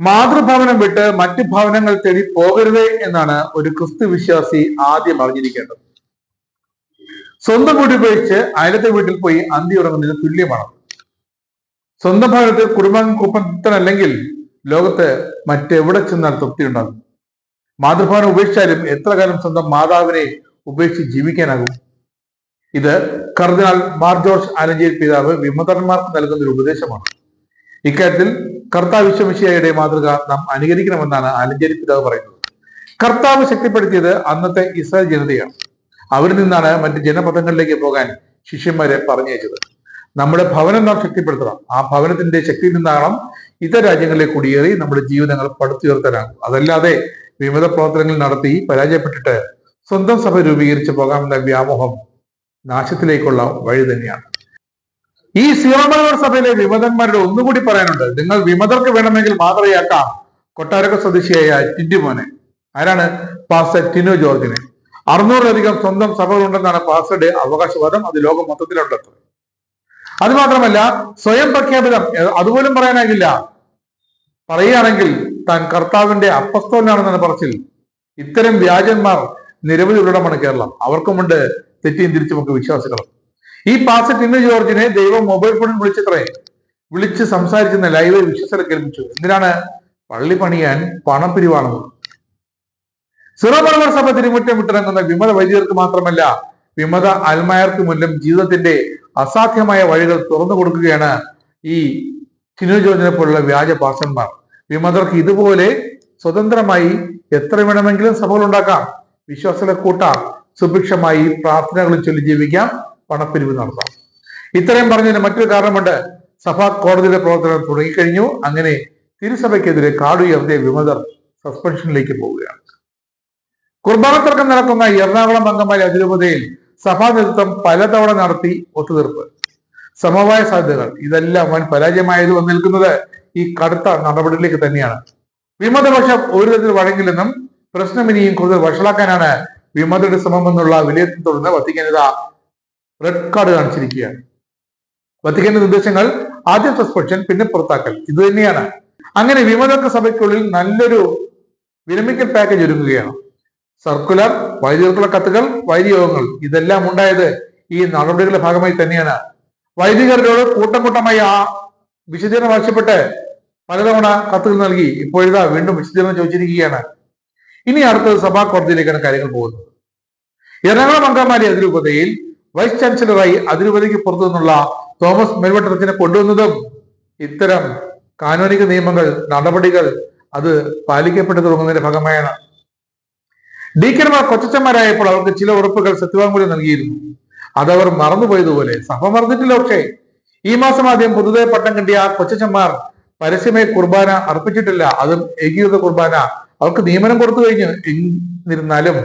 മാതൃഭവനം വിട്ട് മറ്റു ഭവനങ്ങൾ തേടി പോകരുത് എന്നാണ് ഒരു ക്രിസ്തു വിശ്വാസി ആദ്യം അറിഞ്ഞിരിക്കേണ്ടത്. സ്വന്തം വീട് ഉപയോഗിച്ച് അയലത്തെ വീട്ടിൽ പോയി അന്തി ഉറങ്ങുന്നതിന് തുല്യമാണ്. സ്വന്തം ഭവനത്തിൽ കുടുംബം കുപ്പത്തനല്ലെങ്കിൽ ലോകത്ത് മറ്റെവിടെ ചെന്നാൽ തൃപ്തി ഉണ്ടാകും. മാതൃഭവനം ഉപേക്ഷിച്ചാലും എത്ര കാലം സ്വന്തം മാതാവിനെ ഉപേക്ഷിച്ച് ജീവിക്കാനാകും? ഇത് കർദിനാൾ മാർ ജോർജ് ആലഞ്ചേരി പിതാവ് വിമതന്മാർക്ക് നൽകുന്ന ഒരു ഉപദേശമാണ്. ഇക്കാര്യത്തിൽ കർത്താവ് വിശ്വമിശിയായുടെ മാതൃക നാം അനുകരിക്കണമെന്നാണ് ആലഞ്ചേരി പിതാവ് പറയുന്നത്. കർത്താവ് ശക്തിപ്പെടുത്തിയത് അന്നത്തെ ഇസ്രായേൽ ജനതയാണ്. അവിടെ നിന്നാണ് മറ്റ് ജനപദങ്ങളിലേക്ക് പോകാൻ ശിഷ്യന്മാരെ പറഞ്ഞയച്ചത്. നമ്മുടെ ഭവനം നാം ശക്തിപ്പെടുത്തണം. ആ ഭവനത്തിന്റെ ശക്തിയിൽ നിന്നാകണം ഇതര രാജ്യങ്ങളിലെ കുടിയേറി നമ്മുടെ ജീവിതങ്ങൾ പടുത്തുയർത്താനാകും അതല്ലാതെ വിമത പ്രവർത്തനങ്ങൾ നടത്തി പരാജയപ്പെട്ടിട്ട് സ്വന്തം സഭ രൂപീകരിച്ച് പോകാമെന്ന വ്യാമോഹം നാശത്തിലേക്കുള്ള വഴി തന്നെയാണ്. ഈ സിയോമലവർ സഭയിലെ വിമതന്മാരുടെ ഒന്നുകൂടി പറയാനുണ്ട്. നിങ്ങൾ വിമതർക്ക് വേണമെങ്കിൽ മാതൃകയാക്കാം കൊട്ടാരക്ക സ്വദേശിയായ ടിന്റുമോനെ ആരാണ്? പാസ്റ്റർ ടിനു ജോർജിനെ. അറുന്നൂറിലധികം സ്വന്തം സഭകളുണ്ടെന്നാണ് പാസ്റ്ററുടെ അവകാശവാദം. അത് ലോകം മൊത്തത്തിലുണ്ടത് അത് മാത്രമല്ല സ്വയം പ്രഖ്യാപിതം. അതുപോലും പറയാനാകില്ല. പറയുകയാണെങ്കിൽ താൻ കർത്താവിന്റെ അപ്പസ്തോലാണെന്നാണ് പറച്ചിൽ. ഇത്തരം വ്യാജന്മാർ നിരവധി ഉള്ളടമാണ് കേരളം. അവർക്കുമുണ്ട് തെറ്റിയും തിരിച്ചുമൊക്കെ വിശ്വാസികളും. ഈ പാസ് ടിന്നു ജോർജിനെ ദൈവം മൊബൈൽ ഫോണിൽ വിളിച്ചത്രേ. വിളിച്ച് സംസാരിച്ചെന്ന് ലൈവ് വിശ്വസന കേൾപ്പിച്ചു എന്തിനാണ്? പള്ളി പണിയാൻ പണം പിരിവാണെന്ന് സിറോ മലബാർ സഭ തിരുമുറ്റം വിട്ടിറങ്ങുന്ന വിമത വൈദികർക്ക് മാത്രമല്ല വിമത അൽമായർക്ക് മുന്നിലും ജീവിതത്തിന്റെ അസാധ്യമായ വഴികൾ തുറന്നു കൊടുക്കുകയാണ് ഈ ചിനു ജോർജിനെ പോലുള്ള വ്യാജ പാസന്മാർ വിമതർക്ക് ഇതുപോലെ സ്വതന്ത്രമായി എത്ര വേണമെങ്കിലും സഭകൾ ഉണ്ടാക്കാം വിശ്വാസങ്ങളെ കൂട്ടാം. സുഭിക്ഷമായി പ്രാർത്ഥനകളും ചൊല്ലി ജീവിക്കാം. പണപ്പിരിവ് നടത്താം ഇത്രയും പറഞ്ഞതിന് മറ്റൊരു കാരണമുണ്ട്. സഭാ കോടതിയുടെ പ്രവർത്തനം തുടങ്ങിക്കഴിഞ്ഞു. അങ്ങനെ തിരുസഭയ്ക്കെതിരെ കാടുയർത്തിയ വിമതർ സസ്പെൻഷനിലേക്ക് പോവുകയാണ്. കുർബാന തർക്കം നടക്കുന്ന എറണാകുളം അങ്കമാലി അതിരൂപതയിൽ സഭാ നേതൃത്വം പലതവണ നടത്തി ഒത്തുതീർപ്പ്. സമവായ സാധ്യതകൾ. ഇതെല്ലാം വൻ പരാജയമായത് നിൽക്കുന്നത് ഈ കടുത്ത നടപടിയിലേക്ക് തന്നെയാണ്. വിമതപക്ഷം ഒരു തരത്തിൽ വഴങ്ങില്ലെന്നും പ്രശ്നം ഇനിയും കൂടുതൽ വഷളാക്കാനാണ് വിമതയുടെ ശ്രമമെന്നുള്ള വിലയിരുത്തൽ തുടർന്ന് വത്തിക്കാനിത റെഡ് കാർഡ് കാണിച്ചിരിക്കുകയാണ്. വത്തിക്കേണ്ട നിർദ്ദേശങ്ങൾ ആദ്യം സസ്പെൻഷൻ പിന്നെ പുറത്താക്കൽ. ഇത് തന്നെയാണ്. അങ്ങനെ വിമതർക്ക് സഭയ്ക്കുള്ളിൽ നല്ലൊരു വിരമിക്കൽ പാക്കേജ് ഒരുങ്ങുകയാണ്. സർക്കുലർ വൈദികർക്കുള്ള കത്തുകൾ വൈദികയോഗങ്ങൾ. ഇതെല്ലാം ഉണ്ടായത് ഈ നടപടികളുടെ ഭാഗമായി തന്നെയാണ്. വൈദികരോട് കൂട്ടം കൂട്ടമായി ആ വിശദീകരണം ആവശ്യപ്പെട്ട് പലതവണ കത്തുകൾ നൽകി. ഇപ്പോഴിതാ വീണ്ടും വിശദീകരണം ചോദിച്ചിരിക്കുകയാണ്. ഇനി അടുത്തത് സഭാ കോടതിയിലേക്കാണ് കാര്യങ്ങൾ പോകുന്നത്. എറണാകുളം അങ്കമാലി അതിരൂപതയിൽ വൈസ് ചാൻസലറായി അതിരൂപതയ്ക്ക് പുറത്തു നിന്നുള്ള തോമസ് മെൽവട്ടറച്ചിനെ കൊണ്ടുവന്നതും ഇത്തരം കാനോനിക നിയമങ്ങൾ നടപടികൾ അത് പാലിക്കപ്പെട്ടു തുടങ്ങുന്നതിന്റെ ഭാഗമായാണ്. ഡീക്കന്മാർ കൊച്ചച്ചന്മാരായപ്പോൾ അവർക്ക് ചില ഉറപ്പുകൾ സത്യവാങ്മൂലം നൽകിയിരുന്നു. അതവർ മറന്നുപോയതുപോലെ സഭ മറന്നിട്ടില്ല പക്ഷേ ഈ മാസം ആദ്യം പുതുതായി പട്ടം കിട്ടിയ ആ കൊച്ചച്ചന്മാർ പരസ്യമായി കുർബാന അർപ്പിച്ചിട്ടില്ല. അതും ഏകീകൃത കുർബാന. അവർക്ക് നിയമനം കൊടുത്തു കഴിഞ്ഞു. എന്നിരുന്നാലും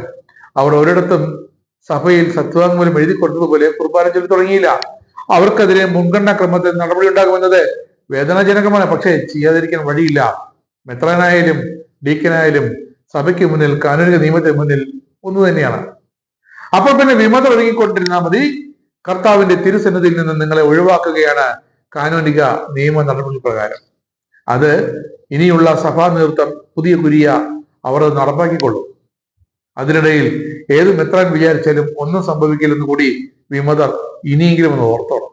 അവർ ഒരിടത്തും സഭയിൽ സത്യവാങ്മൂലം എഴുതി കൊടുത്തതുപോലെ കുർബാന ചൊല്ലി തുടങ്ങിയില്ല. അവർക്കെതിരെ മുൻഗണനാ ക്രമത്തിൽ നടപടി ഉണ്ടാകുമെന്നത് വേദനാജനകമാണ്. പക്ഷേ ചെയ്യാതിരിക്കാൻ വഴിയില്ല. മെത്രാനായാലും ഡീക്കനായാലും സഭയ്ക്ക് മുന്നിൽ കാനൂനിക നിയമത്തിന് മുന്നിൽ ഒന്നു തന്നെയാണ്. അപ്പോൾ പിന്നെ വിമത ഒഴുകിക്കൊണ്ടിരുന്നാൽ മതി. കർത്താവിന്റെ തിരുസന്നിധിയിൽ നിന്ന് നിങ്ങളെ ഒഴിവാക്കുകയാണ് കാനൂനിക നിയമ നടപടി പ്രകാരം. അത് ഇനിയുള്ള സഭാ നേതൃത്വം പുതിയ കുരിയ അവർ നടപ്പാക്കിക്കൊള്ളും. അതിനിടയിൽ ഏത് മെത്രാൻ വിചാരിച്ചാലും ഒന്നും സംഭവിക്കില്ലെന്ന് കൂടി വിമതർ ഇനിയെങ്കിലും ഒന്ന് ഓർത്തോണം.